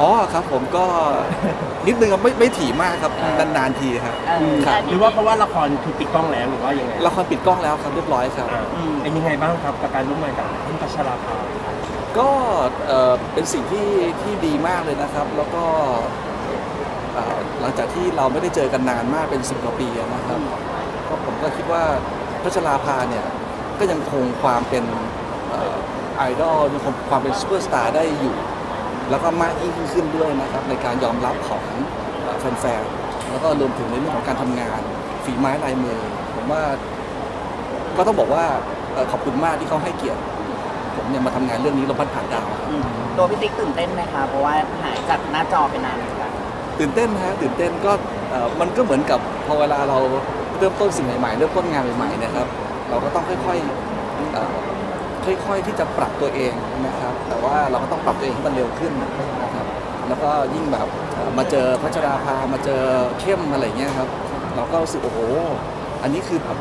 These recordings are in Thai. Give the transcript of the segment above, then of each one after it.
อนกันอ๋อครับผมก็นิดนึงครับไม่ไม่ถี่มากครับเออนานๆทีครับ เออครับ หรือว่าเพราะว่าละครคือปิดกล้องแล้วหรือว่ายังไงละครปิดกล้องแล้วครับเรียบร้อยครับ อ่าอืมเป็นยังไงบ้างครับกับการร่วมงานกับคุณพัชราภา ก็เอ่อเป็นสิ่งที่ที่ดีมากเลยนะครับ แล้วก็เอ่อหลังจากที่เราไม่ได้เจอกันนานมากเป็นสิบกว่าปีอะนะครับก็ผมก็คิดว่าพัชราภาเนี่ยก็ยังคงความเป็นไอดอลยังคงความเป็นซูเปอร์สตาร์ได้อยู่ แล้วก็มากยิ่งขึ้นด้วยนะครับในการยอมรับของเอ่อแฟนๆแล้วก็รวมถึงในเรื่องของการทำงานฝีไม้ลายมือ ผมว่าก็ต้องบอกว่าเอ่อขอบคุณมากที่เขาให้เกียรติผมเนี่ยมาทำงานเรื่องนี้เราพันผ่านดาวครับอืมตัวพี่ติ๊กตื่นเต้นไหมคะเพราะว่าหายจากหน้าจอไปนานเหมือนกันตื่นเต้นนะฮะตื่นเต้นก็เอ่อมันก็เหมือนกับพอเวลาเราเริ่มต้นสิ่งใหม่ๆเริ่มต้นงานใหม่ๆเนะครับ เราก็ต้องค่อยๆเอ่อ ค่อยๆที่จะปรับตัวเองนะครับ แต่ว่าเราก็ต้องปรับตัวเองให้มันเร็วขึ้นนะครับแล้วก็ยิ่งแบบเอ่อมาเจอพัชราภามาเจอเข้มอะไรเงี้ยครับ เราก็รู้สึกโอ้โหอันนี้คือแบบ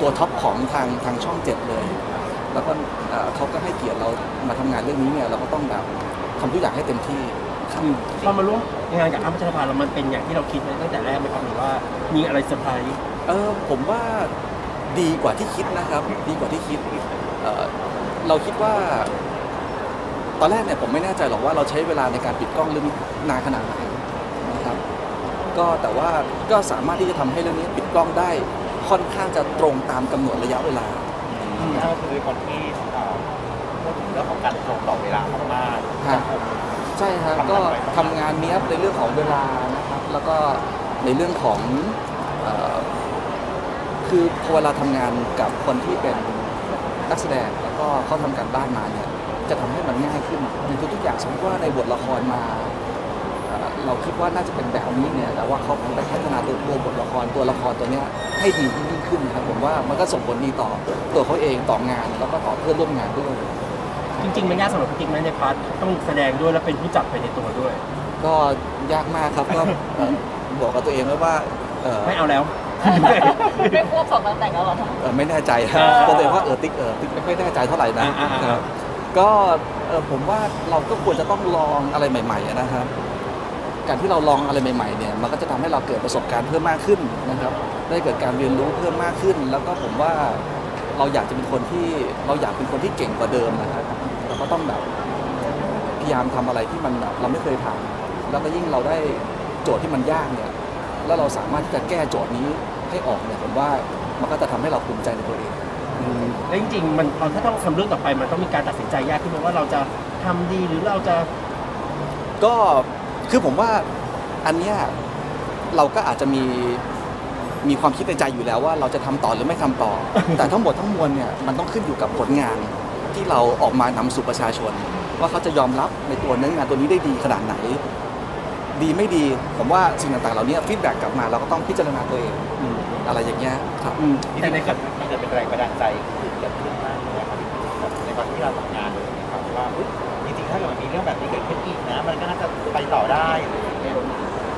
ตัวท็อปของทางทางช่องเจ็ดเลย แล้วก็เอ่อเขาก็ให้เกียรติเรามาทำงานเรื่องนี้เนี่ยเราก็ต้องแบบทำทุกอย่างให้เต็มที่ครับพอมาร่วมงานกับอ้ำพัชราภาแล้วมันเป็นอย่างที่เราคิดไว้ตั้งแต่แรกไหมครับหรือว่ามีอะไรเซอร์ไพรส์เออผมว่าดีกว่าที่คิดนะครับ ดีกว่าที่คิด เอ่อเราคิดว่า ตอนแรกเนี่ยผมไม่แน่ใจหรอกว่าเราใช้เวลาในการปิดกล้องเรื่องนี้นานขนาดไหนนะครับ ก็แต่ว่าก็สามารถที่จะทำให้เรื่องนี้ปิดกล้องได้ค่อนข้างจะตรงตามกำหนดระยะเวลาถ้าคือคนที่เอ่อพูดถึงเรื่องของการตรงต่อเวลามากๆฮะใช่ครับก็ทำงานเนี้ยบในเรื่องของเวลานะครับ แล้วก็ในเรื่องของเอ่อคือพอเวลาทำงานกับคนที่เป็นนักแสดงแล้ว ก็เขาทำการบ้านมาเนี่ยจะทำให้มันง่ายขึ้นในทุกๆอย่างสมมติว่าในบทละครมาเอ่อเราคิดว่าน่าจะเป็นแบบนี้เนี่ยแต่ว่าเขาไปพัฒนาตัวตัวบทละครตัวละครตัวเนี้ยให้ดียิ่งขึ้นนะครับผมว่ามันก็ส่งผลดีต่อตัวเขาเองต่องานแล้วก็ต่อเพื่อนร่วมงานด้วยจริงๆมันยากสำหรับพี่ติ๊กไหมในพาร์ทต้องแสดงด้วยแล้วเป็นผู้จัดไปในตัวด้วย ก็ยากมากครับก็เอ่อบอกกับตัวเองไว้ว่าเอ่อไม่เอาแล้ว ไม่ควบสองตั้งแต่งแล้วหรอ เอ่อไม่แน่ใจเออตัวเองว่าเออติ๊กเออติ๊กไม่ค่อยแน่ใจเท่าไหร่นะอ่าๆๆครับก็เอ่อผมว่าเราก็ควรจะต้องลองอะไรใหม่ๆอะนะครับ การที่เราลองอะไรใหม่ๆเนี่ยมันก็จะทำให้เราเกิดประสบการณ์เพิ่มมากขึ้นนะครับ ได้เกิดการเรียนรู้เพิ่มมากขึ้น แล้วก็ผมว่าเราอยากจะเป็นคนที่เราอยากเป็นคนที่เก่งกว่าเดิมนะครับเราก็ต้องแบบพยายามทำอะไรที่มันแบบเราไม่เคยทำแล้วก็ยิ่งเราได้โจทย์ที่มันยากเนี่ย แล้วเราสามารถที่จะแก้โจทย์นี้ ให้ออกเนี่ยผมว่ามันก็จะทำให้เราภูมิใจในตัวเองแล้วจริงๆมันพอถ้าต้องทำเรื่องต่อไปมันต้องมีการตัดสินใจยากขึ้นไหมว่าเราจะทำดีหรือเราจะก็คือผมว่าอันเนี้ยเราก็อาจจะมีมีความคิดในใจอยู่แล้วว่าเราจะทำต่อหรือไม่ทำต่อ แต่ทั้งหมดทั้งมวลเนี่ยมันต้องขึ้นอยู่กับผลงานที่เราออกมานำสู่ประชาชน ว่าเขาจะยอมรับในตัวเนื้องานตัวนี้ได้ดีขนาดไหน ดีไม่ดีผมว่าสิ่งต่างๆเหล่านี้ฟีดแบ็กกลับมาเราก็ต้องพิจารณาตัวเอง อะไรอย่างเงี้ยครับแต่ในขัดมันจะเป็นแรงบันดาลใจเกิดขึ้นมากเลยครับในวันที่เราทำงานเลยนะครับว่าอุ๊ยจริงๆถ้าเกิดมันมีเรื่องแบบนี้เกิดขึ้นอีกนะ มันก็น่าจะไปต่อได้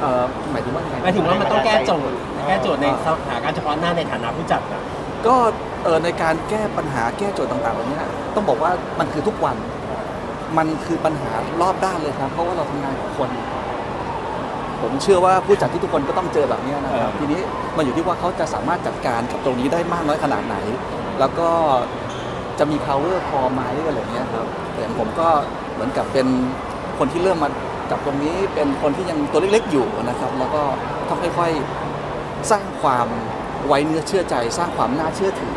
เอ่อหมายถึงว่าไงหมายถึงว่ามันต้องแก้โจทย์แก้โจทย์ในสถานการณ์เฉพาะหน้าในฐานะผู้จัดอะก็เออในการแก้ปัญหาแก้โจทย์ต่างๆเหล่านี้ต้องบอกว่ามันคือทุกวัน มันคือปัญหารอบด้านเลยครับ เพราะว่าเราทำงานกับคน ผมเชื่อว่าผู้จัดที่ทุกคนก็ต้องเจอแบบนี้นะครับ ทีนี้มันอยู่ที่ว่าเขาจะสามารถจัดการกับตรงนี้ได้มากน้อยขนาดไหน แล้วก็จะมี power พอไหมอะไรอย่างเงี้ยครับแต่อย่างผมก็เหมือนกับเป็นคนที่เริ่มมาจับตรงนี้เป็นคนที่ยังตัวเล็กๆอยู่นะครับ แล้วก็ต้องค่อยๆสร้างความไว้เนื้อเชื่อใจ สร้างความน่าเชื่อถือ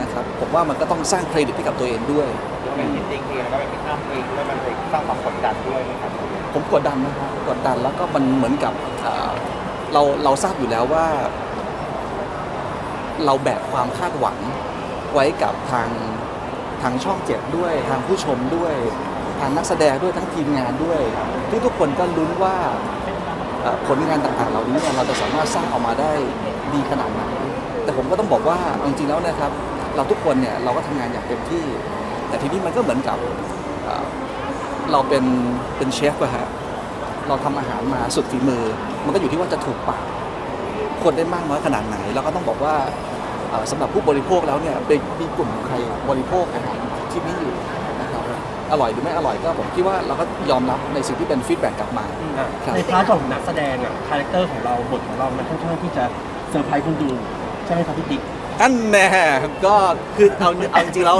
นะครับผมว่ามันก็ต้องสร้างเครดิตให้กับตัวเองด้วยแล้วเป็นพิติงเองแล้วก็เป็นพิอ้ำเองด้วยมันเลยสร้างความกดดันด้วยนะครับ ผมกดดันนะครับกดดันแล้วก็มันเหมือนกับเอ่อเราเราทราบอยู่แล้วว่า เราแบกความคาดหวังไว้กับทางทางช่องเจ็ดด้วย ทางผู้ชมด้วย ทางนักแสดงด้วยทั้งทีมงานด้วยที่ทุกคนก็ลุ้นว่าเอ่อผลงานต่างๆ เหล่านี้เนี่ยเราจะสามารถสร้างออกมาได้ดีขนาดไหนแต่ผมก็ต้องบอกว่าเอาจริงๆแล้วนะครับ เราทุกคนเนี่ยเราก็ทำงานอย่างเต็มที่ แต่ทีนี้มันก็เหมือนกับเอ่อ เราเป็นเป็นเชฟอะฮะเราทำอาหารมาสุดฝีมือ มันก็อยู่ที่ว่าจะถูกปากคนได้มากน้อยขนาดไหน แล้วก็ต้องบอกว่าเอ่อสำหรับผู้บริโภคแล้วเนี่ยเป็นมีกลุ่มใครบริโภคอาหารที่นี้อยู่นะครับอร่อยหรือไม่อร่อยก็ผมคิดว่าเราก็ยอมรับในสิ่งที่เป็นฟีดแบ็กกลับมาอะครับในพาร์ทของนักแสดงอะคาแรคเตอร์ของเราบทของเรามันค่อนข้างที่จะเซอร์ไพรส์คนดูใช่ไหมครับพี่ติ๊ก อันแน่ก็คือเอาเอาจริงๆแล้ว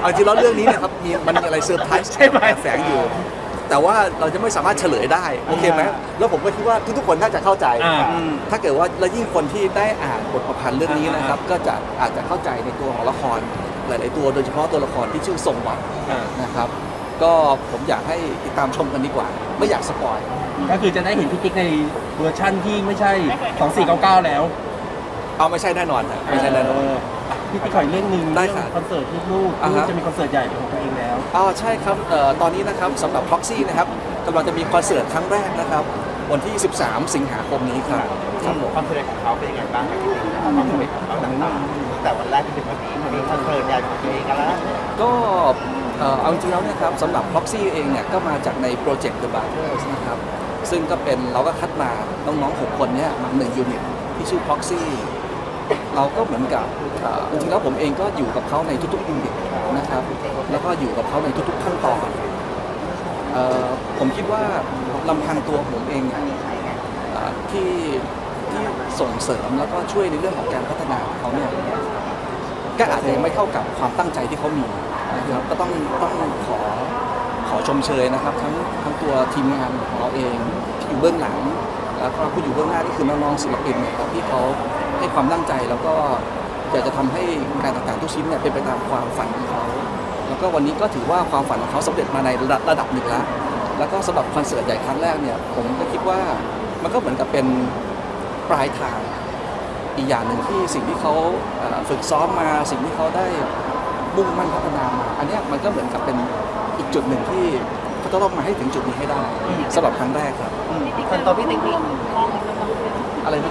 เอาจริงแล้วเรื่องนี้เนี่ยครับมีมันมีอะไรเซอร์ไพรส์ใช่ไหมแอบแฝงอยู่ แต่ว่าเราจะไม่สามารถเฉลยได้โอเคไหมแล้วผมก็คิดว่าทุกๆคนน่าจะเข้าใจ อ่า ถ้าเกิดว่าแล้วยิ่งคนที่ได้อ่านบทประพันธ์เรื่องนี้นะครับ ก็จะอาจจะเข้าใจในตัวของละครหลาย ๆ ตัวโดยเฉพาะตัวละครที่ชื่อทรงวัดอ่านะครับ ก็ผมอยากให้ติดตามชมกันดีกว่า ไม่อยากสปอย ก็คือจะได้เห็นพี่ติ๊กในเวอร์ชั่นที่ไม่ใช่ 2499 แล้ว เอาไม่ใช่แน่นอนครับไม่ใช่แน่นอนเพี่ติ๊กขออีกเรื่องหนึ่งได้เรื่องครับคอนเสิร์ตที่ลูกอ่าฮะลูกจะมีคอนเสิร์ตใหญ่เป็นของตัวเองแล้วอ๋อใช่ครับเอ่อตอนนี้นะครับสำหรับ Proxy นะครับกำลังจะมีคอนเสิร์ตครั้งแรกนะครับ วันที่ 13 สิงหาคมนี้ครับครับผม ความสำเร็จของเขาเป็นยังไงบ้างครับพี่ติ๊กความสำเร็จของเขาต่างๆตั้งแต่วันแรกจนถึงวันนี้มีคอนเสิร์ตใหญ่ของตัวเองกันแล้ว ก็เอ่อเอาจริงๆแล้วเนะครับสำหรับ Proxy เองเนี่ยก็มาจากในโปรเจกต์ The Brothers นะครับซึ่งก็เป็นเราก็คัดมาน้องๆ 6 คนเนี่ยมาหนึ่งยูนิตที่ชื่อ Proxy เราก็เหมือนกับเอ่จริงๆแล้วผมเองก็อยู่กับเขาในทุกๆยูนิตนะครับ แล้วก็อยู่กับเขาในทุกๆขั้นตอนเอ่อผมคิดว่าลำพังตัวผมเองเนี่ยเอ่อที่ที่ส่งเสริมแล้วก็ช่วยในเรื่องของการพัฒนาของเขาเนี่ยก็อาจจะยังไม่เท่ากับความตั้งใจที่เขามีนะครับก็ต้องต้องขอขอชมเชยนะครับ ทั้งทั้งตัวทีมงานของเราเองที่อยู่เบื้องหลัง แล้วก็ผู้อยู่เบื้องหน้าที่คือน้องๆศิลปินเนี่ยครับที่เขาให้ความตั้งใจแล้วก็อยากจะทำให้งานต่างๆทุกชิ้นเนี่ยเป็นไปตามความฝันของเขาแล้วก็วันนี้ก็ถือว่าความฝันของเขาสำเร็จมาในระดับระดับหนึ่งแล้วแล้วก็สำหรับคอนเสิร์ตใหญ่ครั้งแรกเนี่ยผมก็คิดว่ามันก็เหมือนกับเป็นปลายทางอีกอย่างหนึ่งที่สิ่งที่เขาฝึกซ้อมมาสิ่งที่เขาได้มุ่งมั่นพัฒนามา อันนี้มันก็เหมือนกับเป็นอีกจุดหนึ่งที่ เขาจะต้องมาให้ถึงจุดนี้ให้ได้สำหรับครั้งแรกครับส่วนตัวพี่ติ๊กนี่อะไรนะ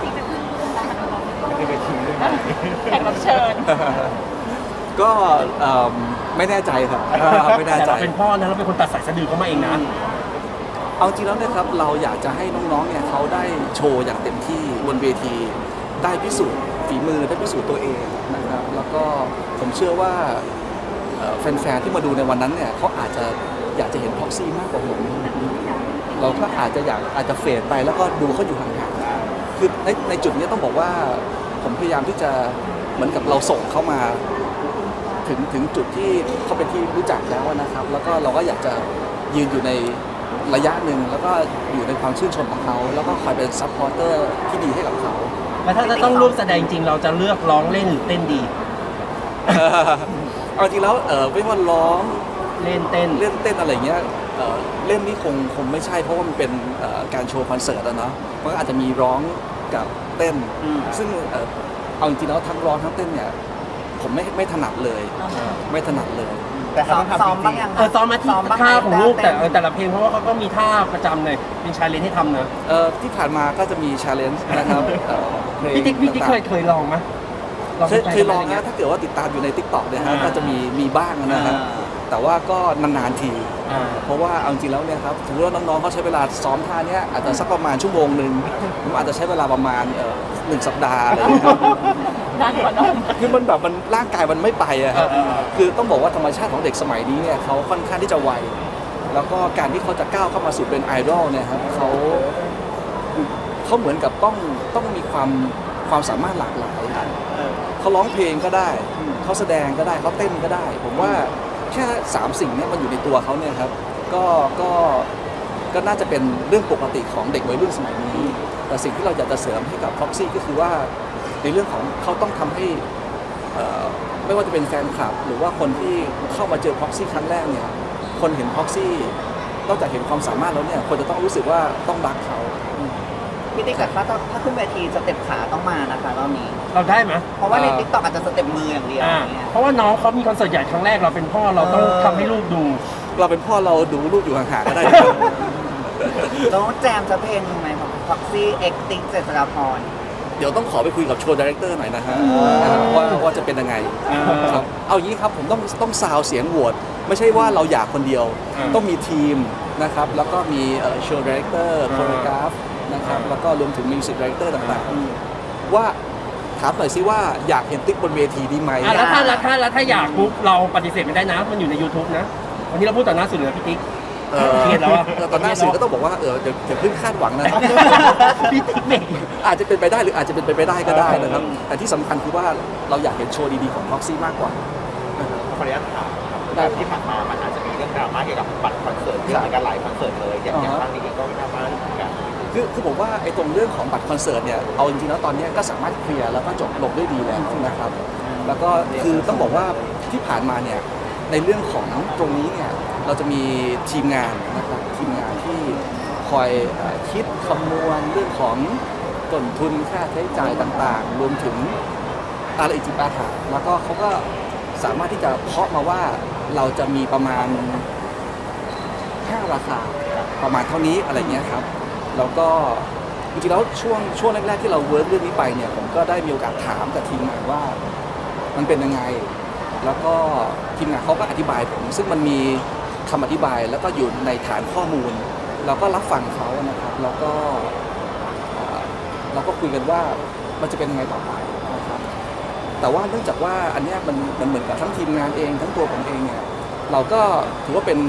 ไม่ได้ไปทิ้งด้วยนะแขกรับเชิญ ก็เอิ่มไม่แน่ใจครับไม่แน่แต่ใจ เราเป็นพ่อนะเราเป็นคนตัดสายสะดือเขามาเองนะ เอาจริงแล้วนะครับเราอยากจะให้น้องๆเนี่ยเขาได้โชว์อย่างเต็มที่บนเวที ได้พิสูจน์ฝีมือได้พิสูจน์ตัวเองนะครับ แล้วก็ผมเชื่อว่าเอ่อแฟนๆที่มาดูในวันนั้นเนี่ยเขาอาจจะ อยากจะเห็นพ็อกซี่มากกว่าผมเราก็อาจจะอยากอาจจะเฟดไปแล้วก็ดูเขาอยู่ห่างๆคือในในจุดนี้ต้องบอกว่า ผมพยายามที่จะเหมือนกับเราส่งเขามา ถึงถึงจุดที่เขาเป็นที่รู้จักแล้วนะครับ แล้วก็เราก็อยากจะยืนอยู่ในระยะหนึ่งแล้วก็อยู่ในความชื่นชมของเขาแล้วก็คอยเป็นซัพพอร์เตอร์ที่ดีให้กับเขาแล้วถ้าจะต้องร่วมแสดงจริงเราจะเลือกร้องเล่นหรือเต้นดีเอาจริงแล้วเออไม่ว่าร้อง เล่นเต้น เล่นเต้นอะไรเงี้ยเอ่อเล่นนี่คงคงไม่ใช่เพราะว่ามันเป็นเอ่อการโชว์คอนเสิร์ตอะเนาะมันก็อาจจะมีร้องกับเต้นซึ่งเอ่อเอาจริงๆแล้วทั้งร้องทั้งเต้นเนี่ยผมไม่ไม่ถนัดเลย ไม่ถนัดเลย แต่เขาซ้อมต้องทำจซ้อมริบ้างงยังเออซ้อมมาที่ซ้อมบ้างท่าของลูกแต่เต้นเออแต่ละเพลงเพราะว่าเขาก็มีท่าประจำเลยเป็นชาเลนจ์ให้ทำนะเอ่อที่ผ่านมาก็จะมีชาเลนจ์นะครับเอ่อเพลงพี่ติ๊กพี่ติ๊กเคยต่างๆเคยลองไหมเคยเคยลองนะนะถ้าเกิดว่าติดตามอยู่ใน t ิ k t o k เนี่ยฮะอ่า ก็จะมีมีบ้างนะครับ แต่ว่าก็นานๆที อ่า เพราะว่าเอาจริงๆแล้วเนี่ยครับสมมติว่าน้องๆเขาใช้เวลาซ้อมท่าเนี้ยอาจจะสักประมาณชั่วโมงหนึ่งผมอาจจะใช้เวลาประมาณเอ่อหนึ่งสัปดาห์อะไรอย่างเงี้ยครับ ด้านกว่าน้องคือมันแบบมันร่างกายมันไม่ไปอะครับเออเออเออ คือต้องบอกว่าธรรมชาติของเด็กสมัยนี้เนี่ยเขาค่อนข้างที่จะไว แล้วก็การที่เขาจะก้าวเข้ามาสู่เป็นไอดอลเนี่ยครับเขาเขาเหมือนกับต้องต้องมีความความสามารถหลากหลาย เขาร้องเพลงก็ได้ เขาแสดงก็ได้ เขาเต้นก็ได้ ผมว่า แค่สามสิ่งเนี้มันอยู่ในตัวเขาเนี่ยครับก็ก็ก็น่าจะเป็นเรื่องปกติของเด็กวัยรุ่นสมัยนี้ แต่สิ่งที่เราอยากจะเสริมให้กับ Proxy ก็คือว่าในเรื่องของเขาต้องทำให้ไม่ว่าจะเป็นแฟนคลับ หรือว่าคนที่เข้ามาเจอพ็อกซี่ครั้งแรกเนี่ยคนเห็นพ็อกซี่นอกจากเห็นความสามารถแล้วเนี่ยคนจะต้องรู้สึกว่าต้องรักเขา พี่ติ๊กแต่ถ้าถ้าขึ้นเวทีสเต็ปขาต้องมานะคะรอบนี้ เราได้ไหมเพราะว่าในเอ่อติ๊กต็อกอาจจะสเต็ปมืออย่างเดียวอ่าอย่างเงี้ย เพราะว่าน้องเขามีคอนเสิร์ตใหญ่ครั้งแรกเราเป็นพ่อเราต้องเออ ทำให้ลูกดู เราเป็นพ่อเราดูลูกอยู่ห่างๆก็ได้แล้วแจมจะเพลงไหมครับพ็อกซี่เอ็กติ๊กเจษฎาพรเดี๋ยวต้องขอไปคุยกับโชว์ดีเรคเตอร์หน่อยนะฮะอ่าว่าว่าจะเป็นยังไงอ่าครับเอาอย่างนี้ครับผมต้องต้องซาวเสียงโหวตไม่ใช่ว่าเราอยากคนเดียว อ่าต้องมีทีมนะครับแล้วก็มีโชว์ดีเรคเตอร์อ่า โคโรกราฟ นะครับอ่าแล้วก็รวมถึงมิวสิกดีเรคเตอร์ต่างๆ ว่าถามหน่อยสิว่าอยากเห็นติ๊กบนเวทีดีไหมอะแล้วถ้าแล้วถ้าแล้วถ้าอยากปุ๊บเราปฏิเสธไม่ได้นะ มันอยู่ใน YouTube นะ วันนี้เราพูดต่อหน้าสื่อเลยนะพี่ติ๊ก เออเครียดแล้วอะ ตอนหน้าสื่อก็ต้องบอกว่าเออเดี๋ยวเดี๋ยวเพิ่งคาดหวังนะพี่ติ๊กเบรกอาจจะเป็นไปได้หรืออาจจะเป็นไปไม่ได้ก็ได้นะครับ แต่ที่สำคัญคือว่าเราอยากเห็นโชว์ดีๆของ Proxy มากกว่า ขออนุญาตถามครับแบบที่ผ่านมามันอาจจะมีเรื่องดราม่าเกี่ยวกับบัตรคอนเสิร์ตเรื่องการหลายคอนเสิร์ตเลยอย่างอย่างครั้งนี้เองก็ดราม่าเหมือนกัน คือคือผมว่าไอ้ตรงเรื่องของบัตรคอนเสิร์ตเนี่ยเอาจริงๆแล้วตอนเนี้ยก็สามารถเคลียร์แล้วก็จบลงด้วยดีแล้วนะครับ แล้วก็คือต้องบอกว่าที่ผ่านมาเนี่ยในเรื่องของตรงนี้เนี่ยเราจะมีทีมงานนะครับทีมงานที่คอยเอ่อคิดคำนวณเรื่องของต้นทุนค่าใช้จ่ายต่างๆ รวมถึง อะไรอีกจิปาถาแล้วก็เขาก็สามารถที่จะเคาะมาว่าเราจะมีประมาณห้าราคาประมาณเท่านี้อะไรเงี้ยครับ แล้วก็จริงๆแล้วช่วงช่วงแรกๆที่เราเวิร์กเรื่องนี้ไปเนี่ยผมก็ได้มีโอกาสถามกับทีมงานว่ามันเป็นยังไง แล้วก็ทีมงานเขาก็อธิบายผม ซึ่งมันมีคำอธิบายแล้วก็อยู่ในฐานข้อมูล เราก็รับฟังเขานะครับ แล้วก็เราก็คุยกันว่ามันจะเป็นยังไงต่อไปนะครับ แต่ว่าเนื่องจากว่าอันนี้มันมันเหมือนกับทั้งทีมงานเอง ทั้งตัวผมเองเนี่ยเราก็ถือว่าเป็น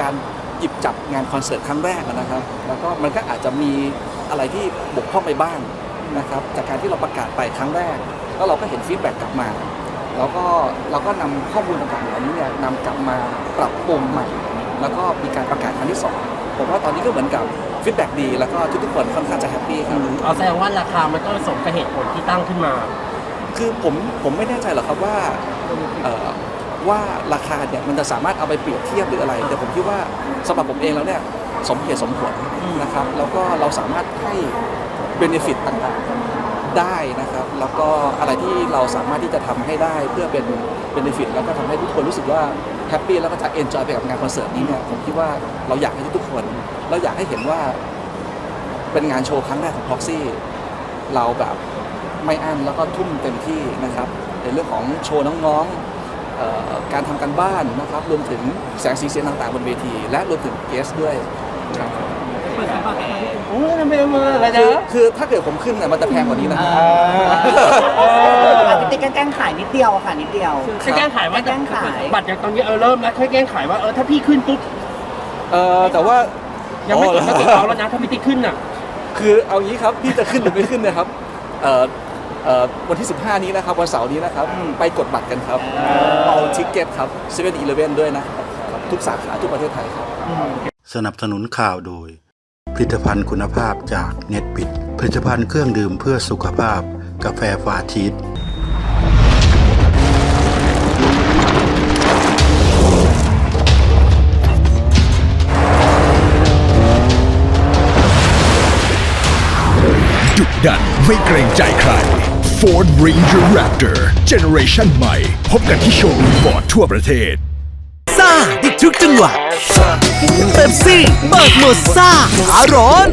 การ หยิบจับงานคอนเสิร์ตครั้งแรกนะครับ แล้วก็มันก็อาจจะมีอะไรที่บกพร่องไปบ้างนะครับ จากการที่เราประกาศไปครั้งแรก แล้วเราก็เห็นฟีดแบ็กกลับมา แล้วก็เราก็นำข้อมูลต่างๆเหล่านี้เนี่ยนำกลับมาปรับปรุงใหม่ แล้วก็มีการประกาศครั้งที่สองผมว่าตอนนี้ก็เหมือนกับฟีดแบ็กดี แล้วก็ทุกๆคนค่อนข้างจะแฮปปี้ครับเอาแสดงว่าราคามันก็สมกับเหตุผลที่ตั้งขึ้นมา คือผมผมไม่แน่ใจหรอกครับว่าเอ่อ ว่าราคาเนี่ยมันจะสามารถเอาไปเปรียบเทียบหรืออะไร แต่ผมคิดว่าสำหรับผมเองแล้วเนี่ยสมเหตุสมผลนะครับ แล้วก็เราสามารถให้เบนฟิตต่างๆได้นะครับ แล้วก็อะไรที่เราสามารถที่จะทำให้ได้เพื่อเป็นเบนฟิตแล้วก็ทำให้ทุกคนรู้สึกว่าแฮปปี้แล้วก็จะเอนจอยไปกับงานคอนเสิร์ตนี้เนี่ยผมคิดว่าเราอยากให้ทุกคนเราอยากให้เห็นว่าเป็นงานโชว์ครั้งแรกของ Proxy เราแบบไม่อั้นแล้วก็ทุ่มเต็มที่นะครับในเรื่องของโชว์น้องๆ การทำการบ้านนะครับ รวมถึงแสงสีเสียงต่างๆบนเวที และรวมถึงเกสด้วยครับโอ้ยทำไมมาอะไรคือนะคือถ้าเกิดผมขึ้นเนี่ยมันจะแพงกว่านี้นะอาจจะติดแกล้งขายนิดเดียวอะค่ะนิดเดียว แค่แกล้งขายว่าแกล้งขาย บัตรอย่างตอนนี้เออเริ่มแล้วแค่แกล้งขายว่าเออถ้าพี่ขึ้นปุ๊บเออแต่ว่ายังไม่กดอ๋ไม่อกดเอาแล้วนะถ้าพี่ติ๊กขึ้นอะ คือเอางี้ครับพี่จะขึ้นหรือไม่ขึ้นเนะครับเอ่อ เอ่อวันที่ 15 นี้นะครับวันเสาร์นี้นะครับ ไปกดบัตรกันครับเอาทิกเก็ตครับเซเว่นอีเลฟเว่นด้วยนะครับทุกสาขาทุกประเทศไทยครับ สนับสนุนข่าวโดย ผลิตภัณฑ์คุณภาพจากเน็ตบิดผลิตภัณฑ์เครื่องดื่มเพื่อสุขภาพ กาแฟฟาชีสดุดันไม่เกรงใจใคร Ford Ranger Raptor Generation ใหม่ พบกันที่โชว์รูมฟอร์ดทั่วประเทศซ่าได้ทุกจังหวะเป๊ปซี่เปิดโหมดซ่าขาร้อน